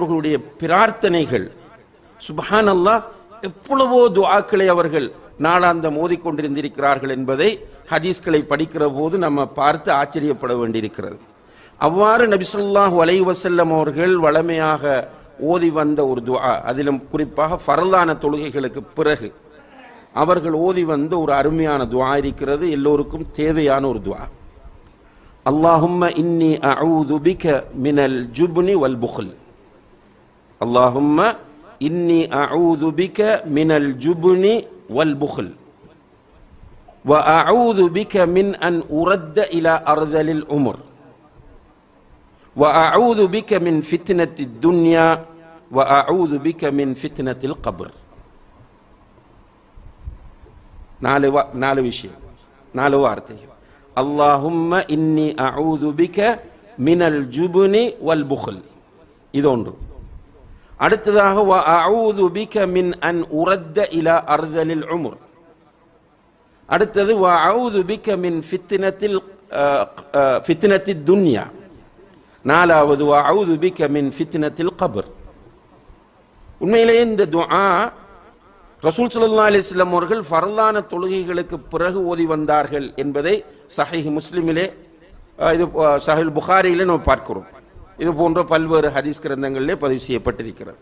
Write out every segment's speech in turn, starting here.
அவர்களுடைய பிரார்த்தனைகள். சுபஹான் அல்லாஹ் எவ்வளவோ துவாக்களை அவர்கள் நாளாந்தம் ஓதிக்கொண்டிருந்திருக்கிறார்கள் என்பதை ஹதீஸ்களை படிக்கிற போது நம்ம பார்த்து ஆச்சரியப்பட வேண்டியிருக்கிறது. அவ்வாறு நபிசுல்லாஹ் வலை வசல்லம் அவர்கள் வளமையாக ஓதி வந்த ஒரு துவா அதிலும் குறிப்பாக ஃபரலான தொழுகைகளுக்கு பிறகு அவர்கள் ஓதி வந்த ஒரு அருமையான துவா இருக்கிறது எல்லோருக்கும் தேவையான ஒரு துவா அல்லாஹும்ம இன்னி அவுதுபிக மினல் ஜுப்னி வல் புகல். اللهم إني أعوذ بك من الجبن والبخل وأعوذ بك من أن أرد إلى أرذل العمر وأعوذ بك من فتنة الدنيا وأعوذ بك من فتنة القبر. نالو നാല് شيء നാല് വാർത്തയും اللهم إني أعوذ بك من الجبن والبخل. إذا ഇതുണ്ട് அடுத்ததாக வ அஊது பிக மின் அன் உரத்த இலா அர்தலில் உமுர் அடுத்தது வ அஊது பிக மின் ஃபித்னத்தில் ஃபித்னத்தில் துன்யா நாலாவது வ அஊது பிக மின் ஃபித்னத்தில் கபர் உண்மையிலேயே இந்த துஆ ரசூல் ஸல்லல்லாஹு அலைஹி வஸல்லம் அவர்கள் ஃபர்லான தொழுகைகளுக்கு பிறகு ஓதி வந்தார்கள் என்பதை சஹீஹ் முஸ்லிமிலே அஹ், இது அஹ், சஹீல் புகாரியிலே நம்ம பார்க்கிறோம் இது போன்ற பல்வேறு ஹதீஸ் கிரந்தங்களிலே பதிவு செய்யப்பட்டிருக்கிறது.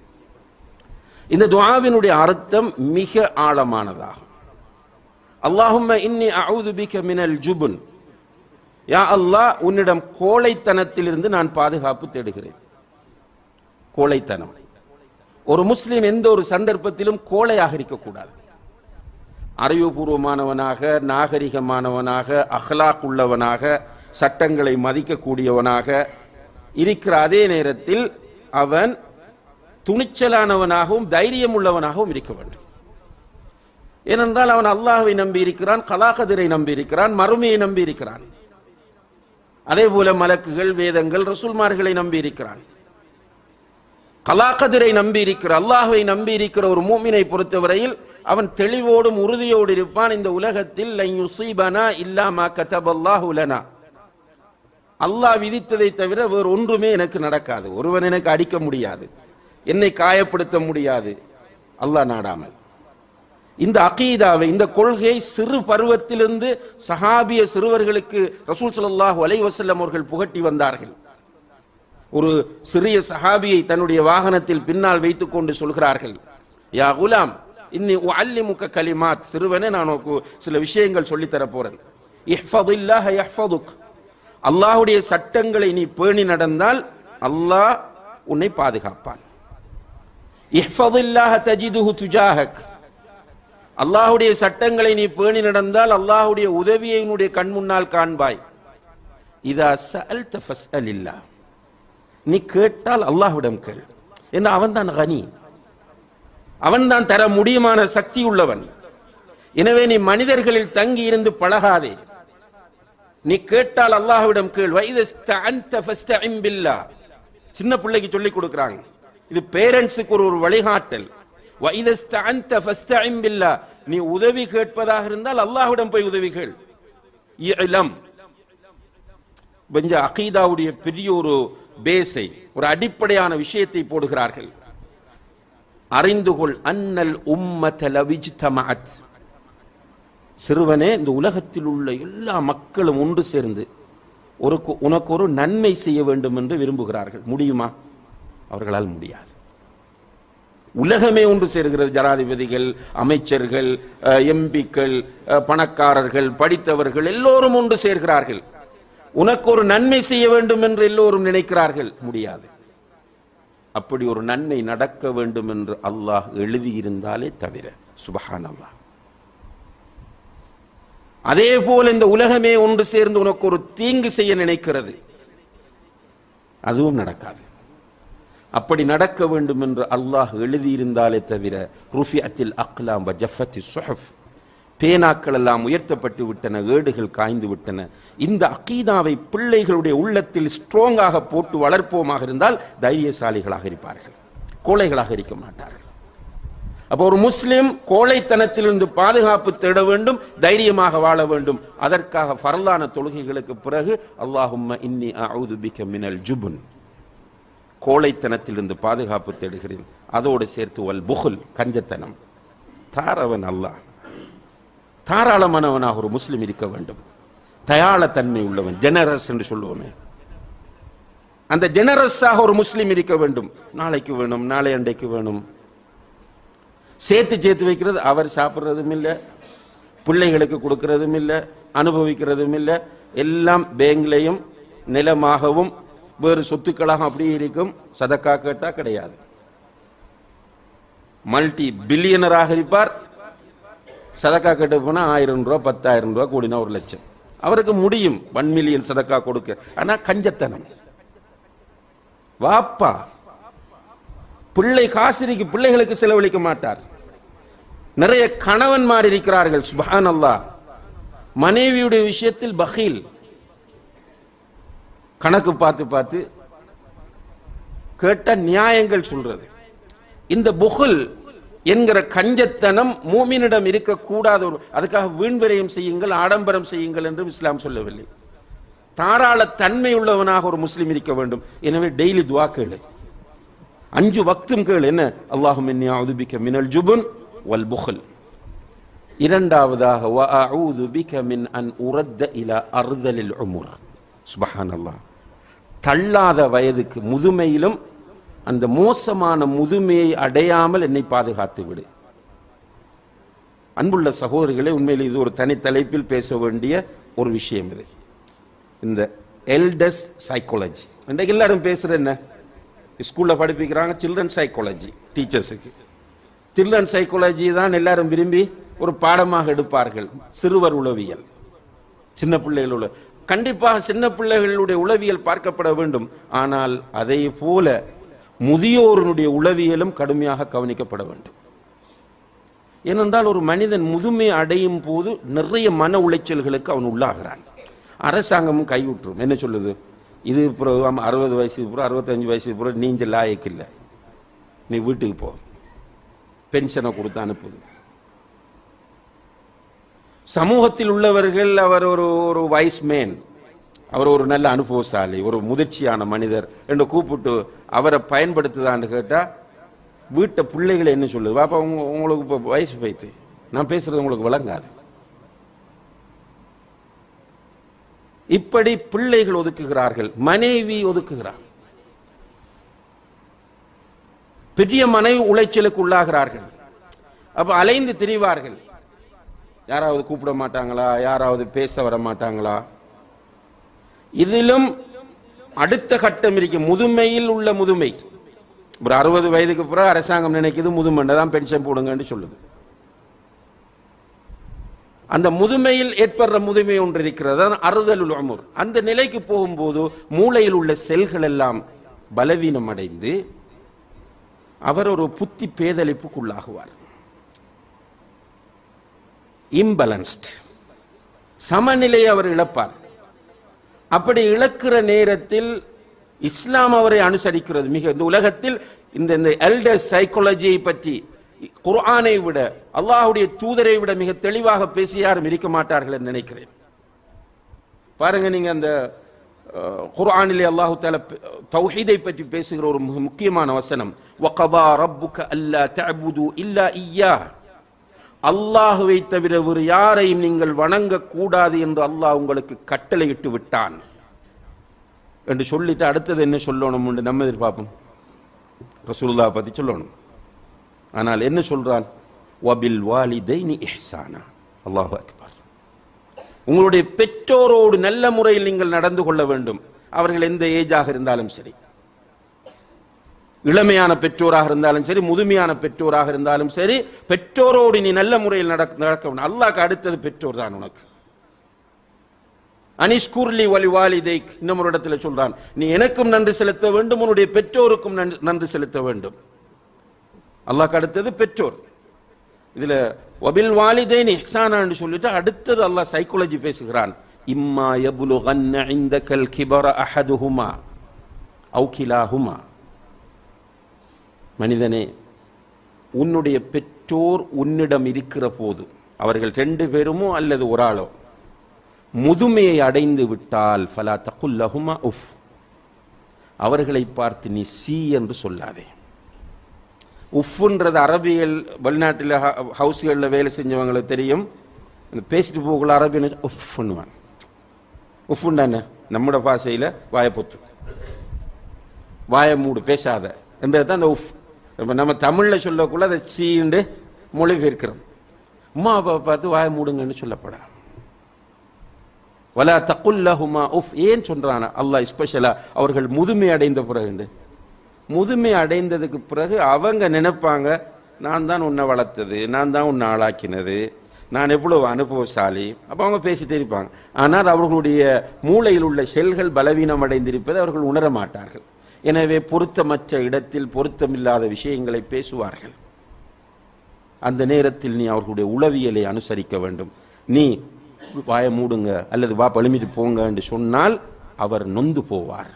இந்த துவாவினுடைய அர்த்தம் மிக ஆழமானதாகும். அல்லாஹும்ம இன்னி அஊது மினல் ஜுபுன். யா அல்லாஹ் உன்னிடம் கோழைத்தனத்திலிருந்து நான் பாதுகாப்பு தேடுகிறேன். கோழைத்தனம். ஒரு முஸ்லீம் எந்த ஒரு சந்தர்ப்பத்திலும் கோழையாக இருக்கக்கூடாது. அறிவுபூர்வமானவனாக நாகரிகமானவனாக அஹ்லாக் உள்ளவனாக சட்டங்களை மதிக்கக்கூடியவனாக இருக்கிற அதே நேரத்தில் அவன் துணிச்சலானவனாகவும் தைரியம் உள்ளவனாகவும் இருக்க வேண்டும். ஏனென்றால் அவன் அல்லாஹை நம்பி இருக்கிறான் கலாகதிரை நம்பி இருக்கிறான் மறுமையை நம்பி இருக்கிறான். அதே போல மலக்குகள் வேதங்கள் ரசூல்மார்களை நம்பி இருக்கிறான். கலாகதிரை நம்பி இருக்கிற அல்லாஹை நம்பி இருக்கிற ஒரு மூமினை பொறுத்தவரையில் அவன் தெளிவோடும் உறுதியோடு இருப்பான். இந்த உலகத்தில் லன் யுஸீபனா இல்லா மா கதபல்லாஹு அல்லாஹ் விதித்ததை தவிர வேறு ஒன்றுமே எனக்கு நடக்காது. ஒருவன் எனக்கு அடிக்க முடியாது. என்னை காயப்படுத்த முடியாது. அல்லாஹ் நாடாமல். இந்த அகீதாவை இந்த கொள்கையை சிறு பருவத்திலிருந்து சஹாபிய சிறுவர்களுக்கு ரசூல் ஸல்லல்லாஹு அலைவசல்லம் அவர்கள் புகட்டி வந்தார்கள். ஒரு சிறிய சஹாபியை தன்னுடைய வாகனத்தில் பின்னால் வைத்துக் கொண்டு சொல்கிறார்கள் யா குலாம் இன்னி முக்க கலிமாத். சிறுவனே நான் சில விஷயங்கள் சொல்லித்தர போறேன். இஹ்ஃபதில்லாஹ யஹ்ஃபதுக். அல்லாஹுடைய சட்டங்களை நீ பேணி நடந்தால் அல்லாஹ் உன்னை பாதுகாப்பான். அல்லாஹுடைய துஜாஹக். சட்டங்களை நீ பேணி நடந்தால் அல்லாஹுடைய உதவியை உன்னுடைய கண் முன்னால் காண்பாய். இதா சஅல்த ஃபஸ்அலில்லாஹ். நீ கேட்டால் அல்லாஹ்விடம் கேள். என்ன அவன் தான் கனி. அவன் தான் தர முடியுமான சக்தி உள்ளவன். எனவே நீ மனிதர்களில் தங்கி இருந்து பழகாதே. நீ கேட்டால் அல்லாஹ்விடம் கேள். சின்ன பிள்ளைக்கு சொல்லி கொடுக்கறாங்க. இது பேரண்ட்ஸுக்கு ஒரு ஒரு வழிகாட்டல். நீ உதவி கேட்பதாக இருந்தால் அல்லாஹ்விடம் போய் உதவி கேள். இலம் கொஞ்சம் அகீதாவுடைய பெரிய ஒரு பேஸை ஒரு அடிப்படையான விஷயத்தை போடுகிறார்கள். அறிந்து கொள். அன்னல் உம்மத லவிஜ்தமஅத். சிறுவனே இந்த உலகத்தில் உள்ள எல்லா மக்களும் ஒன்று சேர்ந்து ஒரு உனக்கு ஒரு நன்மை செய்ய வேண்டும் என்று விரும்புகிறார்கள். முடியுமா? அவர்களால் முடியாது. உலகமே ஒன்று சேர்கிறது. ஜனாதிபதிகள் அமைச்சர்கள் எம்பிக்கள் பணக்காரர்கள் படித்தவர்கள் எல்லோரும் ஒன்று சேர்கிறார்கள். உனக்கு ஒரு நன்மை செய்ய வேண்டும் என்று எல்லோரும் நினைக்கிறார்கள். முடியாது. அப்படி ஒரு நன்மை நடக்க வேண்டும் என்று அல்லாஹ் எழுதியிருந்தாலே தவிர சுபஹான் அல்லாஹ் அதே போல் இந்த உலகமே ஒன்று சேர்ந்து உனக்கு ஒரு தீங்கு செய்ய நினைக்கிறது. அதுவும் நடக்காது. அப்படி நடக்க வேண்டும் என்று அல்லாஹ் எழுதியிருந்தாலே தவிர ருஃபி அத்தில் அக்லாம் ஜஃபத்தி சுஹஃப். பேனாக்கள் எல்லாம் உயர்த்தப்பட்டு விட்டன ஏடுகள் காய்ந்து விட்டன. இந்த அக்கீதாவை பிள்ளைகளுடைய உள்ளத்தில் ஸ்ட்ராங்காக போட்டு வளர்ப்போமாக இருந்தால் தைரியசாலிகளாக இருப்பார்கள். கோழைகளாக இருக்க மாட்டார்கள். அப்போ ஒரு முஸ்லிம் கோழைத்தனத்திலிருந்து பாதுகாப்பு தேட வேண்டும் தைரியமாக வாழ வேண்டும். அதற்காக பரலான தொழுகைகளுக்கு பிறகு அல்லாஹும்ம இன்னி அவுது பிக மினல் ஜுபுன். கோழைத்தனத்திலிருந்து பாதுகாப்பு தேடுகிறேன். அதோடு சேர்த்து வல் புகுல் கஞ்சத்தனம். தாரவன் அல்லாஹ். தாராளமானவனாக ஒரு முஸ்லிம் இருக்க வேண்டும். தயாளத்தன்மை உள்ளவன் ஜெனரஸ் என்று சொல்லுவோமே. அந்த ஜெனரஸாக ஒரு முஸ்லிம் இருக்க வேண்டும். நாளைக்கு வேணும் நாளை அண்டைக்கு வேணும். சேர்த்து சேர்த்து வைக்கிறது அவர் சாப்பிட்றதும் இல்லை பிள்ளைகளுக்கு கொடுக்கறதும் இல்லை அனுபவிக்கிறதும் இல்லை. எல்லாம் பேங்க்லையும் நிலமாகவும் வேறு சொத்துக்களாக அப்படியே இருக்கும். சதக்கா கேட்டா கிடையாது. மல்டி பில்லியனராக இருப்பார். சதக்கா கேட்டு போனால் ஆயிரம் ரூபா பத்தாயிரம் ரூபா கூடினா ஒரு லட்சம். அவருக்கு முடியும். ஒன் மில்லியன் சதக்கா கொடுக்க. ஆனா கஞ்சத்தனம். வாப்பா. பிள்ளை காசிரிக்கு பிள்ளைகளுக்கு செலவழிக்க மாட்டார். நிறைய கணவன்மார் இருக்கிறார்கள் சுபான் அல்லாஹ் மனைவியுடைய விஷயத்தில் பகீல். கணக்கு பார்த்து பார்த்து கேட்ட நியாயங்கள் சொல்றது. இந்த புகுல் என்கிற கஞ்சத்தனம் மூமினிடம் இருக்கக்கூடாத ஒரு அதுக்காக வீண்விரயம் செய்யுங்கள் ஆடம்பரம் செய்யுங்கள் என்றும் இஸ்லாம் சொல்லவில்லை. தாராள தன்மை உள்ளவனாக ஒரு முஸ்லீம் இருக்க வேண்டும். எனவே டெய்லி துவா கேளு. அஞ்சு வக்தும் கேளு. என்ன? அல்லாஹும் உதுபிக்க மினல் ஜுபுன். வல் புகல் இரண்டாவதாக வ அஊது பிக மின் அன் உரத்த இலா அர்தலில் உமுர். சுபஹானல்லாஹ். தள்ளாத வயதுக்கு முதுமையிலும் அந்த மோசமான முதுமையை அடையாமல் என்னை பாதுகாத்து விடு. அன்புள்ள சகோதரிகளே உண்மையில் இது ஒரு தனி தலைப்பில் பேச வேண்டிய ஒரு விஷயம் இது. இந்த எல்டஸ் சைக்காலஜி இன்றைக்கு எல்லாரும் பேசுற என்ன? ஸ்கூல்ல படிப்பிக்கிறாங்க சில்ட்ரன் சைக்காலஜி டீச்சர்ஸுக்கு சில்ட்ரன் சைக்காலஜி தான் எல்லாரும் விரும்பி ஒரு பாடமாக எடுப்பார்கள். சிறுவர் உளவியல். சின்ன பிள்ளைகள் உள்ள கண்டிப்பாக சின்ன பிள்ளைகளுடைய உளவியல் பார்க்கப்பட வேண்டும். ஆனால் அதே போல முதியோருடைய உளவியலும் கடுமையாக கவனிக்கப்பட வேண்டும். ஏனென்றால் ஒரு மனிதன் முதுமை அடையும் போது நிறைய மன உளைச்சல்களுக்கு அவன் உள்ளாகிறான். அரசாங்கமும் கைவிட்டுரும். என்ன சொல்லுது? இது அப்புறம் அறுபது வயசுக்கு அப்புறம் அறுபத்தஞ்சு வயசுக்கு அப்புறம் நீங்க லாயக்கு இல்லை நீ வீட்டுக்கு போ. பென்ஷனை கொடுத்து அனுப்புது. சமூகத்தில் உள்ளவர்கள் அவர் ஒரு ஒரு வைஸ் மேன் அவர் ஒரு நல்ல அனுபவசாலி ஒரு முதிர்ச்சியான மனிதர் என்று கூப்பிட்டு அவரை பயன்படுத்துதான்னு கேட்டால் வீட்டை பிள்ளைகளை என்ன சொல்லுது? பாப்பா உங்க உங்களுக்கு இப்போ வயசு பைத்து நான் பேசுறது உங்களுக்கு விளங்காது. இப்படி பிள்ளைகள் ஒதுக்குகிறார்கள் மனைவி ஒதுக்குகிறார். பெரிய மனைவி உளைச்சலுக்கு உள்ளாகிறார்கள். அப்ப அலைந்து திரிவார்கள். யாராவது கூப்பிட மாட்டாங்களா? யாராவது பேச வர மாட்டாங்களா? இதிலும் அடுத்த கட்டம் இருக்கு. முதுமையில் உள்ள முதுமை. ஒரு அறுபது வயதுக்கு பிறகு அரசாங்கம் நினைக்குது முதுமண்டை தான் பென்ஷன் போடுங்கன்னு சொல்லுது. அந்த முதுமையில் ஏற்படுற முதுமை ஒன்று இருக்கிறது. அறுதல் உமர். அந்த நிலைக்கு போகும்போது மூளையில் உள்ள செல்கள் எல்லாம் பலவீனம் அடைந்து அவர் ஒரு புத்தி பேதளிப்புக்குள்ளாகுவார். இம்பலன்ஸ்ட் சமநிலையை அவர் இழப்பார். அப்படி இழக்கிற நேரத்தில் இஸ்லாம் அவரை அனுசரிக்கிறது. மிக இந்த உலகத்தில் இந்த இந்த எல்டர் சைக்காலஜியை பற்றி குர்ஆனை விட அல்லாஹுடைய தூதரை விட மிக தெளிவாக பேசி யாரும் இருக்க மாட்டார்கள் என்று நினைக்கிறேன். பாருங்க நீங்க அந்த குர்ஆனிலே அல்லாஹு தால தௌஹீதை பற்றி பேசுகிற ஒரு முக்கியமான வசனம். வகதா ரப்புக அல்லா தஅபுது இல்லா இய்யா அல்லாஹுவை தவிர வேறு யாரையும் நீங்கள் வணங்கக்கூடாது என்று அல்லாஹ் உங்களுக்கு கட்டளையிட்டு விட்டான். என்று சொல்லிட்டு அடுத்தது என்ன சொல்லணும் என்று நம்ம எதிர்பார்ப்போம். ரசூல்லா பத்தி சொல்லணும். ஆனால் என்ன சொல்றான்? வபில் வாலிதைனி இஹ்சானா. அல்லாஹு அக்பர். உங்களுடைய பெற்றோரோடு நல்ல முறையில் நீங்கள் நடந்து கொள்ள வேண்டும். அவர்கள் எந்த ஏஜாக இருந்தாலும் சரி. இளமையான பெற்றோராக இருந்தாலும் சரி முதுமையான பெற்றோராக இருந்தாலும் சரி பெற்றோரோடு நீ நல்ல முறையில் நடக்க நடக்க வேண்டும். அடுத்தது பெற்றோர் தான் உனக்கு. அனிஷ்கூர்லி வலி வாலிதைக் இன்னும் ஒரு இடத்துல சொல்றான் நீ எனக்கும் நன்றி செலுத்த வேண்டும் உன்னுடைய பெற்றோருக்கும் நன்றி- நன்றி செலுத்த வேண்டும். அல்லாக்கு அடுத்தது பெற்றோர். இதில் வபில் வாலிதைன் இஹ்சானான்னு சொல்லிட்டு அடுத்தது அல்லாஹ் சைக்காலஜி பேசுகிறான். இம்மா யபுலுகன்ன கல் கிபர அஹதுஹுமா அவுகிலாஹுமா மனிதனே உன்னுடைய பெற்றோர் உன்னிடம் இருக்கிற போது அவர்கள் ரெண்டு பேருமோ அல்லது ஒரு ஆளோ முதுமையை அடைந்து விட்டால் ஃபலா தகுல்லஹுமா உஃப். அவர்களை பார்த்து நீ சி என்று சொல்லாதே. உஃப்ன்றது அரபியல் வெளிநாட்டில் ஹவுஸ்களில் வேலை செஞ்சவங்களுக்கு தெரியும். இந்த பேசிட்டு போகக்குள்ள அரபின்னு உஃப் பண்ணுவாங்க தானே என்ன நம்மட வாயை பொத்து. வாயை மூடு பேசாத. என்பது தான் அந்த உஃப். இப்போ நம்ம தமிழில் சொல்லக்குள்ள அதை சீண்டு மொழிபெயர்க்கிறோம். உமா அப்பா பார்த்து வாய மூடுங்கன்னு சொல்லப்படா. வலா தக்குல்லஹுமா உஃப். ஏன் சொல்றான? அல்லாஹ் ஸ்பெஷலா அவர்கள் முதுமை அடைந்த பிறகு. முதுமை அடைந்ததுக்கு பிறகு அவங்க நினைப்பாங்க நான் தான் உன்னை வளர்த்தது நான் தான் உன்னை ஆளாக்கினது நான் எவ்வளவு அனுபவசாலி. அப்போ அவங்க பேசிட்டே இருப்பாங்க. ஆனால் அவர்களுடைய மூளையில் உள்ள செல்கள் பலவீனம் அடைந்திருப்பதை அவர்கள் உணர மாட்டார்கள். எனவே பொருத்தமற்ற இடத்தில் பொருத்தமில்லாத விஷயங்களை பேசுவார்கள். அந்த நேரத்தில் நீ அவர்களுடைய உளவியலை அனுசரிக்க வேண்டும். நீ வாய மூடுங்க அல்லது வா பழுமிட்டு போங்க என்று சொன்னால் அவர் நொந்து போவார்.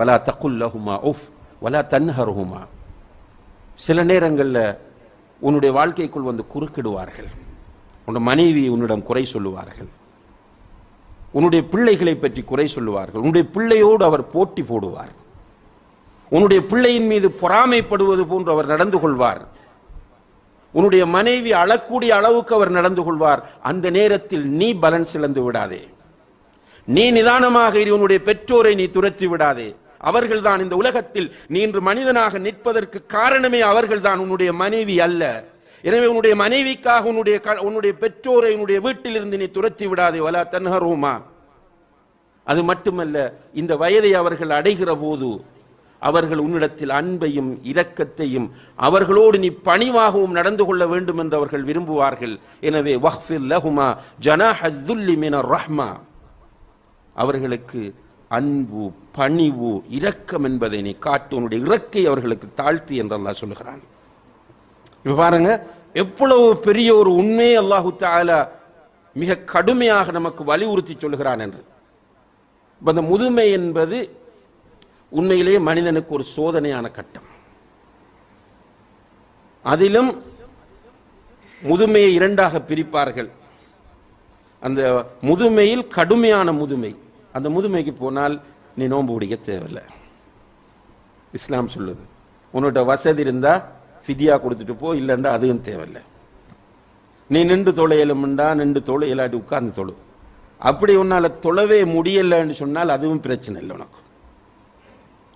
வலா தக்குல்லஹுமா உஃப் வலா தன்ஹருஹுமா சில நேரங்களில் உன்னுடைய வாழ்க்கைக்குள் வந்து குறுக்கிடுவார்கள். உன்னுடைய மனைவி உன்னிடம் குறை சொல்லுவார்கள். உன்னுடைய பிள்ளைகளை பற்றி குறை சொல்லுவார்கள். உன்னுடைய பிள்ளையோடு அவர் போட்டி போடுவார். உன்னுடைய பிள்ளையின் மீது பொறாமைப்படுவது போன்று அவர் நடந்து கொள்வார். உன்னுடைய மனைவி அழக்கூடிய அளவுக்கு அவர் நடந்து கொள்வார். அந்த நேரத்தில் நீ பலன் சிலந்து விடாதே. நீ நிதானமாக இரு. உன்னுடைய பெற்றோரை நீ துரத்தி விடாதே. அவர்கள்தான் இந்த உலகத்தில் நீ இன்று மனிதனாக நிற்பதற்கு காரணமே அவர்கள்தான். உன்னுடைய மனைவி அல்ல. எனவே உன்னுடைய மனைவிக்காக உன்னுடைய க- உன்னுடைய பெற்றோரை உன்னுடைய வீட்டிலிருந்து நீ துரத்தி விடாதே. வலா தன்ஹரூமா. அது மட்டுமல்ல இந்த வயதை அவர்கள் அடைகிற போது அவர்கள் உன்னிடத்தில் அன்பையும் இரக்கத்தையும் அவர்களோடு நீ பணிவாகவும் நடந்து கொள்ள வேண்டும் என்று அவர்கள் விரும்புவார்கள். எனவே வஹ்ஃபில் லஹுமா ஜனா மினர் ரஹ்மா அவர்களுக்கு அன்பு பணிவு இரக்கம் என்பதை நீ காட்டு. உன்னுடைய இறக்கை அவர்களுக்கு தாழ்த்தி என்று அல்லாஹ் சொல்லுகிறான். இப்ப பாருங்க எவ்வளவு பெரிய ஒரு உண்மையை அல்லாஹு தாலா மிக கடுமையாக நமக்கு வலியுறுத்தி சொல்லுகிறான் என்று. அந்த முதுமை என்பது உண்மையிலேயே மனிதனுக்கு ஒரு சோதனையான கட்டம். அதிலும் முதுமையை இரண்டாக பிரிப்பார்கள். அந்த முதுமையில் கடுமையான முதுமை. அந்த முதுமைக்கு போனால் நீ நோன்பு பிடிக்க தேவையில்லை. இஸ்லாம் சொல்லுது. உன்னோட வசதி இருந்தா ஃபிதியா கொடுத்துட்டு போ இல்லைண்டா அதுவும் தேவையில்லை. நீ நின்று தொலையலும்டா நின்று தொலை இல்லாட்டி உட்கார்ந்து தொழு. அப்படி உன்னால தொழவே முடியலைன்னு சொன்னால் அதுவும் பிரச்சனை இல்லை உனக்கு.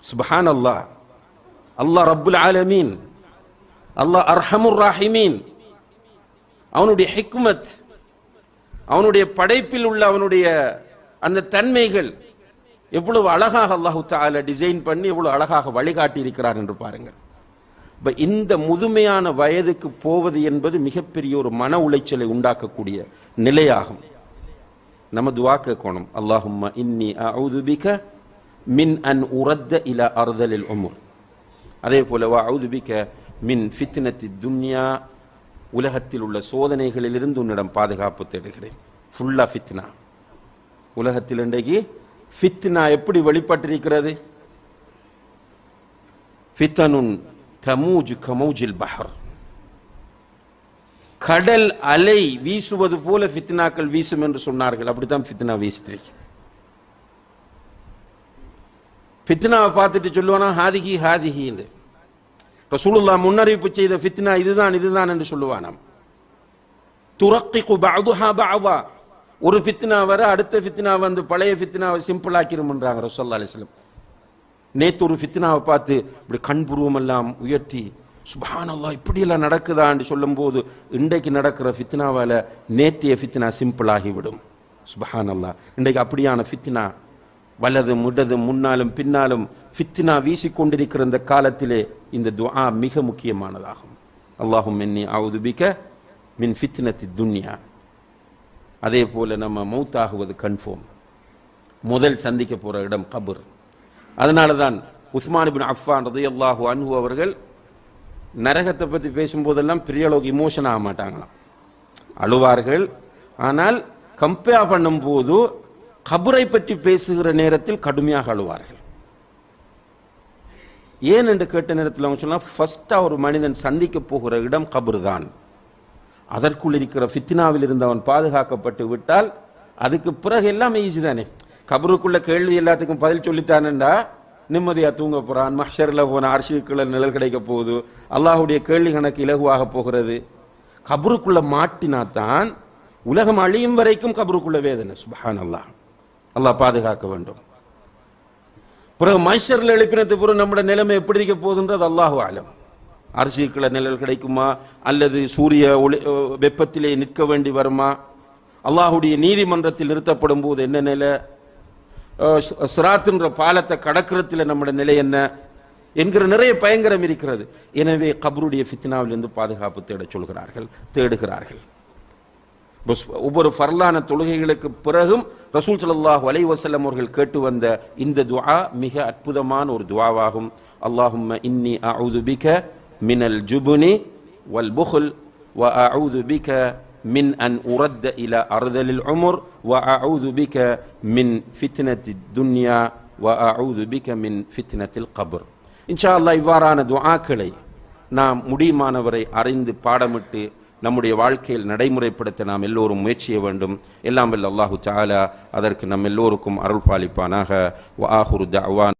சுபஹான் அல்லாஹ் அல்லாஹ் ரப்புல் ஆலமீன். அல்லாஹ் அர்ஹமுர் ராஹிமீன். அவனுடைய ஹிக்மத் அவனுடைய படைப்பில் உள்ள அவனுடைய அந்த தன்மைகள் எவ்வளவு அழகாக அல்லாஹு தால டிசைன் பண்ணி எவ்வளவு அழகாக வழிகாட்டி இருக்கிறார் என்று பாருங்கள். இப்போ இந்த முதுமையான வயதுக்கு போவது என்பது மிகப்பெரிய ஒரு மன உளைச்சலை உண்டாக்கக்கூடிய நிலையாகும். நம்ம துவா கேட்கணும். அல்லாஹும்ம இன்னி அவுதுபிக மின் அன் உரத்த இல அறுதலில் உமுர். அதே போல வா அவுதுபிக்க மின் ஃபித்னத்தி துன்யா. உலகத்தில் உள்ள சோதனைகளிலிருந்து உன்னிடம் பாதுகாப்பு தேடுகிறேன். ஃபுல்லா ஃபித்னா. உலகத்தில் இன்றைக்கு ஃபித்னா எப்படி வெளிப்பட்டிருக்கிறது? ஃபித்தனுன் கமூஜ் கமூஜில் பஹர். கடல் அலை வீசுவது போல ஃபித்னாக்கள் வீசும் என்று சொன்னார்கள். அப்படித்தான் ஃபித்னா வீசிட்டு ஃபித்னாவை பார்த்துட்டு சொல்லுவானா ஹாதிகி ஹாதிகின்னு ரசூலுல்லாஹ் முன்னறிவிப்பு செய்த ஃபித்னா இதுதான் இதுதான் என்று சொல்லுவானாம். துரக்கிகு பஅதுஹா பாவா ஒரு ஃபித்னா வர அடுத்த ஃபித்னா வந்து பழைய ஃபித்னாவை சிம்பிள் ஆக்கிரும்ன்றாங்க ரசூல்லா அலிஸ்லம் நேற்று ஒரு ஃபித்னாவை பார்த்து இப்படி கண்புருவம் எல்லாம் உயர்த்தி சுபஹானல்லாஹ் இப்படியெல்லாம் நடக்குதான்னு சொல்லும்போது இன்றைக்கு நடக்கிற ஃபித்னாவால் நேற்றைய ஃபித்னா சிம்பிள் ஆகிவிடும். சுபஹானல்லாஹ். இன்றைக்கு அப்படியான ஃபித்னா வலது இடதும் முன்னாலும் பின்னாலும் ஃபித்னா வீசிக்கொண்டிருக்கிற இந்த காலத்திலே இந்த துஆ மிக முக்கியமானதாகும். அல்லாஹும் மின்னி அவுது மின் ஃபித்னத்தி துன்யா. அதே போல் நம்ம மௌத்தாகுவது கன்ஃபார்ம் முதல் சந்திக்க போகிற இடம் கபர். அதனால தான் உஸ்மானிபின் அஃபான் ரதி ரதியல்லாஹு அன்ஹு அவர்கள் நரகத்தை பற்றி பேசும்போதெல்லாம் பெரிய அளவுக்கு இமோஷன் ஆக மாட்டாங்களாம். அழுவார்கள். ஆனால் கம்பேர் பண்ணும்போது கபரை பற்றி பேசுகிற நேரத்தில் கடுமையாக அழுவார்கள். ஏன் என்று கேட்ட நேரத்தில் அவங்க சொன்னால் ஃபஸ்ட்டாக ஒரு மனிதன் சந்திக்க போகிற இடம் கபர் தான் அதற்குள் இருக்கிற ஃபித்னாவில் இருந்து அவன் பாதுகாக்கப்பட்டு விட்டால் அதுக்கு பிறகு எல்லாமே ஈஸி தானே. கபருக்குள்ள கேள்வி எல்லாத்துக்கும் பதில் சொல்லிட்டானுண்டா நிம்மதியாக தூங்க போகிறான் மஷரில் போன அரசுக்குள்ள நிழல் கிடைக்க போகுது. அல்லாஹ்வுடைய கேள்வி கணக்கு இலகுவாக போகிறது. கபருக்குள்ள மாட்டினாதான் உலகம் அழியும் வரைக்கும் கபருக்குள்ள வேதனை. சுபஹான் அல்லாஹ் அல்லாஹ் பாதுகாக்க வேண்டும். பிறகு மைஷரில் எழுப்பினது பிறகு நம்முடைய நிலைமை எப்படி இருக்க போகுதுன்றது அல்லாஹு ஆலம் அரிசிக்குள்ள நிழல் கிடைக்குமா? அல்லது சூரிய ஒளி வெப்பத்திலே நிற்க வேண்டி வருமா? அல்லாஹுடைய நீதிமன்றத்தில் நிறுத்தப்படும் போது என்ன நிலை? சிராத்துன்ற பாலத்தை கடக்கிறதுல நம்முடைய நிலை என்ன? என்கிற நிறைய பயங்கரம் இருக்கிறது. எனவே கபருடைய ஃபித்னாவிலிருந்து பாதுகாப்பு தேடச் சொல்கிறார்கள் தேடுகிறார்கள். ஒவ்வொரு ஃபர்லான தொழுகைகளுக்கு பிறகும் ரசூல் ஸல்லல்லாஹு அலைஹி அவர்கள் கேட்டு வந்த இந்த துவா மிக அற்புதமான ஒரு துவாவாகும் அல்லாஹும் இன்னி அவுதுபிக பிக மினல் ஜுபுனி வல் புகுல் வ அவுது பிக மின் அன் உரத்த இல அறுதலில் உமர் வ அஊது பிக மின் ஃபித்னத்தி துன்யா வ அஊது பிக மின் ஃபித்னத்தில் கபர். இன்ஷா அல்லாஹ் இவ்வாறான துஆக்களை நாம் முடியுமானவரை அறிந்து பாடமிட்டு நம்முடைய வாழ்க்கையில் நடைமுறைப்படுத்த நாம் எல்லோரும் முயற்சிய வேண்டும். எல்லாம் வல்ல அல்லாஹு தாலா அதற்கு நம் எல்லோருக்கும் அருள் பாலிப்பானாக வ ஆஹுரு தஅவான்